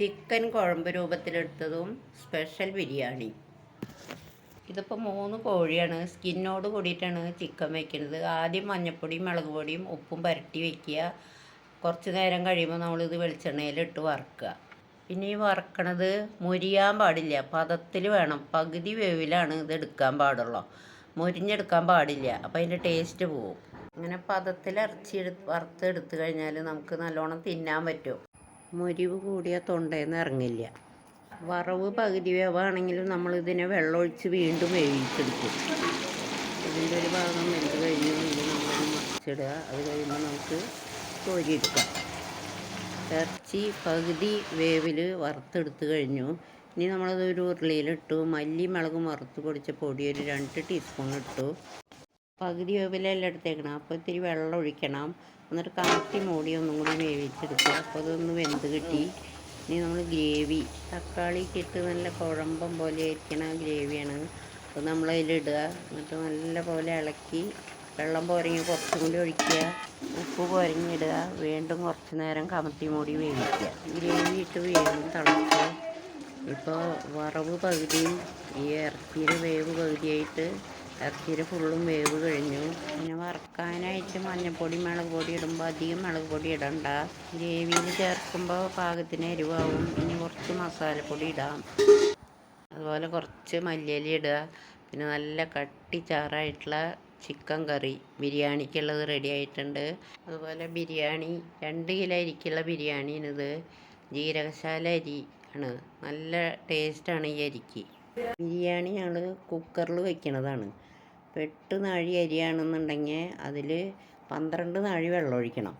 Chicken കുഴമ്പ് രൂപത്തിലെടുത്തതും special biryani. ഇതിപ്പോൾ മൂന്ന് കോഴിയാണ്. സ്കിന്നോട് കൂടിയിട്ടാണ് ചിക്കൻ വെക്കുന്നത്. ആദ്യം മഞ്ഞൾപ്പൊടിയും മുളക് പൊടിയും ഉപ്പും പുരട്ടി വയ്ക്കുക കുറച്ച് നേരം കഴിയുമ്പോൾ നമ്മളിത് വെളിച്ചെണ്ണയിലിട്ട് വറുക്കുക. പിന്നെ ഈ വറക്കണത് മുരിയാൻ പാടില്ല. പദത്തിൽ വേണം. പകുതി വേവിലാണ് ഇത് എടുക്കാൻ പാടുള്ളൂ. മുരിഞ്ഞെടുക്കാൻ പാടില്ല. അപ്പോൾ അതിന്റെ ടേസ്റ്റ് പോവും. അങ്ങനെ പദത്തിൽ ഇറച്ചി എടുത്ത് വറുത്തെടുത്ത് കഴിഞ്ഞാൽ നമുക്ക് നല്ലോണം തിന്നാൻ പറ്റും. മുരിവ് കൂടിയ തൊണ്ടയിൽ ഇറങ്ങില്ല. വറവ് പകുതി വേവാണെങ്കിലും നമ്മൾ ഇതിനെ വെള്ളമൊഴിച്ച് വീണ്ടും വേവിച്ചെടുക്കും. ഇതിന്റെ ഒരു ഭാഗം വെന്ത് കഴിഞ്ഞു നമ്മൾ മറിച്ചിടുക. അത് കഴിയുമ്പോൾ നമുക്ക് കോരിയെടുക്കാം. ഇറച്ചി പകുതി വേവിൽ വറുത്തെടുത്ത് കഴിഞ്ഞു. ഇനി നമ്മളത് ഒരു ഉരുളിയിലിട്ടു. മല്ലി മുളകും വറുത്ത് പൊടിച്ച പൊടി ഒരു രണ്ട് ടീസ്പൂൺ ഇട്ടു. പകുതി വേവിലല്ല എടുത്തേക്കണം. അപ്പോൾ ഇത്തിരി വെള്ളം ഒഴിക്കണം. എന്നിട്ട് കാട്ടി മൂടി ഒന്നും കൂടി വേവിച്ചെടുക്കുക. അപ്പോൾ അതൊന്ന് വെന്ത് കിട്ടി. ഇനി നമ്മൾ ഗ്രേവി. തക്കാളി ഇട്ട് നല്ല കുഴമ്പം പോലെ ഇരിക്കണ ഗ്രേവിയാണ്. അപ്പോൾ നമ്മൾ അതിലിടുക എന്നിട്ട് നല്ല പോലെ ഇളക്കി വെള്ളം പോരങ്ങി കുറച്ചും കൂടി ഒഴിക്കുക. ഉപ്പ് പോരങ്ങിടുക വീണ്ടും കുറച്ച് നേരം കമത്തി മൂടി വേവിക്കുക. ഗ്രേവി ഇട്ട് വീണ്ടും തിളക്കുക. ഇപ്പോൾ വറവ് പകുതിയും ഈ ഇറച്ചിയുടെ വേവ് പകുതിയായിട്ട് ഇറച്ചിയുടെ ഫുള്ളും വേവ് കഴിഞ്ഞു. പിന്നെ വറുക്കാനായിട്ട് മഞ്ഞൾപ്പൊടി മുളക് പൊടി ഇടുമ്പോൾ അധികം മുളക് പൊടി ഇടണ്ട. ഗ്രേവിയിൽ ചേർക്കുമ്പോൾ പാകത്തിന് എരിവാകും ഇനി കുറച്ച് മസാലപ്പൊടി ഇടാം. അതുപോലെ കുറച്ച് മല്ലിയില ഇടുക. പിന്നെ നല്ല കട്ടി ചാറായിട്ടുള്ള ചിക്കൻ കറി. ബിരിയാണിക്കുള്ളത് റെഡി ആയിട്ടുണ്ട്. അതുപോലെ ബിരിയാണി രണ്ട് കിലോ അരിക്കുള്ള ബിരിയാണിയാണിത്. ജീരകശാല അരി ആണ് നല്ല ടേസ്റ്റാണ് ഈ അരിക്ക്. ബിരിയാണി ഞങ്ങൾ കുക്കറിൽ വെക്കണതാണ്. എട്ട് നാഴി അരിയാണെന്നുണ്ടെങ്കിൽ അതിൽ പന്ത്രണ്ട് നാഴി വെള്ളം ഒഴിക്കണം.